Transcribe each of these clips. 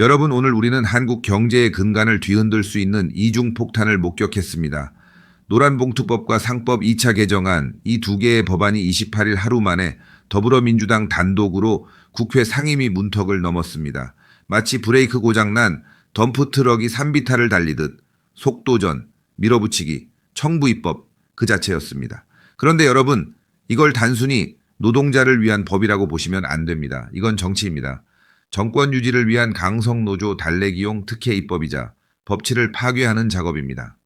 여러분 오늘 우리는 한국 경제의 근간을 뒤흔들 수 있는 이중 폭탄을 목격했습니다. 노란봉투법과 상법 2차 개정안 이 두 개의 법안이 28일 하루 만에 더불어민주당 단독으로 국회 상임위 문턱을 넘었습니다. 마치 브레이크 고장난 덤프트럭이 산비탈을 달리듯 속도전, 밀어붙이기, 청부입법 그 자체였습니다. 그런데 여러분 이걸 단순히 노동자를 위한 법이라고 보시면 안 됩니다. 이건 정치입니다. 정권 유지를 위한 강성노조 달래기용 특혜 입법이자 법치를 파괴하는 작업입니다.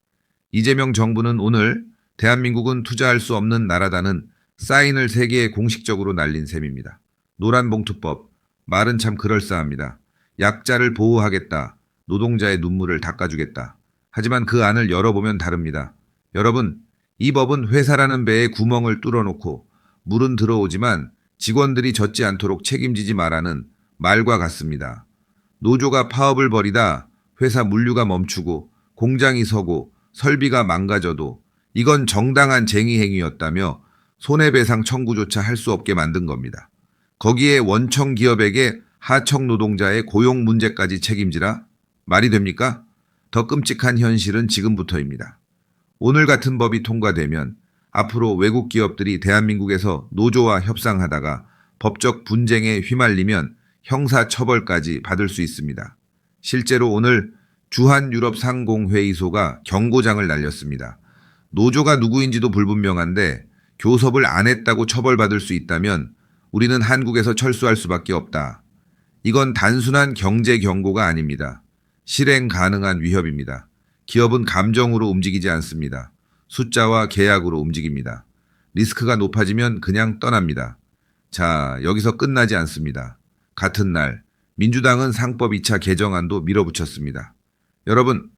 이재명 정부는 오늘 대한민국은 투자할 수 없는 나라다는 사인을 세계에 공식적으로 날린 셈입니다. 노란 봉투법, 말은 참 그럴싸합니다. 약자를 보호하겠다. 노동자의 눈물을 닦아주겠다. 하지만 그 안을 열어보면 다릅니다. 여러분, 이 법은 회사라는 배에 구멍을 뚫어놓고 물은 들어오지만 직원들이 젖지 않도록 책임지지 말라는 말과 같습니다. 노조가 파업을 벌이다 회사 물류가 멈추고 공장이 서고 설비가 망가져도 이건 정당한 쟁의 행위였다며 손해배상 청구조차 할 수 없게 만든 겁니다. 거기에 원청 기업에게 하청 노동자의 고용 문제까지 책임지라 말이 됩니까? 더 끔찍한 현실은 지금부터입니다. 오늘 같은 법이 통과되면 앞으로 외국 기업들이 대한민국에서 노조와 협상하다가 법적 분쟁에 휘말리면 형사 처벌까지 받을 수 있습니다. 실제로 오늘 주한유럽상공회의소가 경고장을 날렸습니다. 노조가 누구인지도 불분명한데 교섭을 안 했다고 처벌받을 수 있다면 우리는 한국에서 철수할 수밖에 없다. 이건 단순한 경제 경고가 아닙니다. 실행 가능한 위협입니다. 기업은 감정으로 움직이지 않습니다. 숫자와 계약으로 움직입니다. 리스크가 높아지면 그냥 떠납니다. 자, 여기서 끝나지 않습니다. 같은 날, 민주당은 상법 2차 개정안도 밀어붙였습니다. 여러분,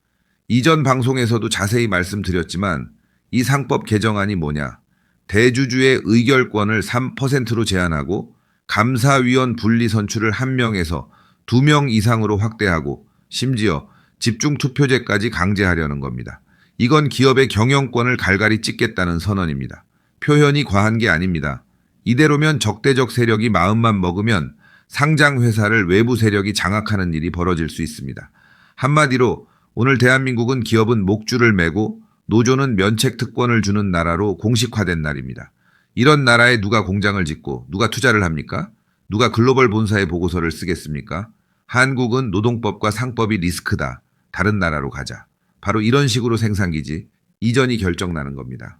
이전 방송에서도 자세히 말씀드렸지만 이 상법 개정안이 뭐냐? 대주주의 의결권을 3%로 제한하고 감사위원 분리 선출을 1명에서 2명 이상으로 확대하고 심지어 집중 투표제까지 강제하려는 겁니다. 이건 기업의 경영권을 갈갈이 찢겠다는 선언입니다. 표현이 과한 게 아닙니다. 이대로면 적대적 세력이 마음만 먹으면 상장 회사를 외부 세력이 장악하는 일이 벌어질 수 있습니다. 한마디로 오늘 대한민국은 기업은 목줄을 매고 노조는 면책 특권을 주는 나라로 공식화된 날입니다. 이런 나라에 누가 공장을 짓고 누가 투자를 합니까? 누가 글로벌 본사의 보고서를 쓰겠습니까? 한국은 노동법과 상법이 리스크다. 다른 나라로 가자. 바로 이런 식으로 생산기지 이전이 결정나는 겁니다.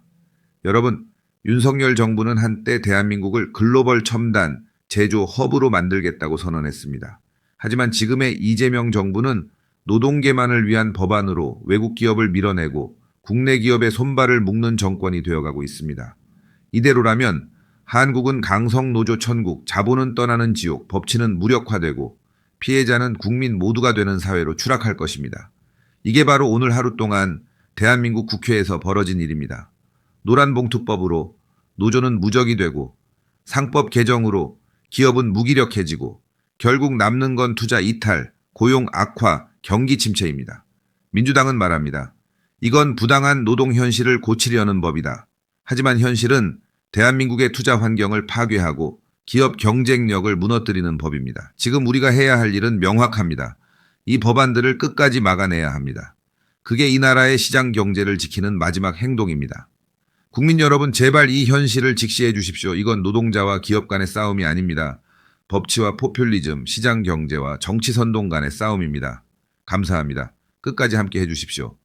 여러분, 윤석열 정부는 한때 대한민국을 글로벌 첨단 제조 허브로 만들겠다고 선언했습니다. 하지만 지금의 이재명 정부는 노동계만을 위한 법안으로 외국 기업을 밀어내고 국내 기업의 손발을 묶는 정권이 되어가고 있습니다. 이대로라면 한국은 강성 노조 천국, 자본은 떠나는 지옥, 법치는 무력화되고 피해자는 국민 모두가 되는 사회로 추락할 것입니다. 이게 바로 오늘 하루 동안 대한민국 국회에서 벌어진 일입니다. 노란봉투법으로 노조는 무적이 되고 상법 개정으로 기업은 무기력해지고 결국 남는 건 투자 이탈, 고용 악화, 경기 침체입니다. 민주당은 말합니다. 이건 부당한 노동 현실을 고치려는 법이다. 하지만 현실은 대한민국의 투자 환경을 파괴하고 기업 경쟁력을 무너뜨리는 법입니다. 지금 우리가 해야 할 일은 명확합니다. 이 법안들을 끝까지 막아내야 합니다. 그게 이 나라의 시장 경제를 지키는 마지막 행동입니다. 국민 여러분, 제발 이 현실을 직시해 주십시오. 이건 노동자와 기업 간의 싸움이 아닙니다. 법치와 포퓰리즘, 시장 경제와 정치 선동 간의 싸움입니다. 감사합니다. 끝까지 함께 해 주십시오.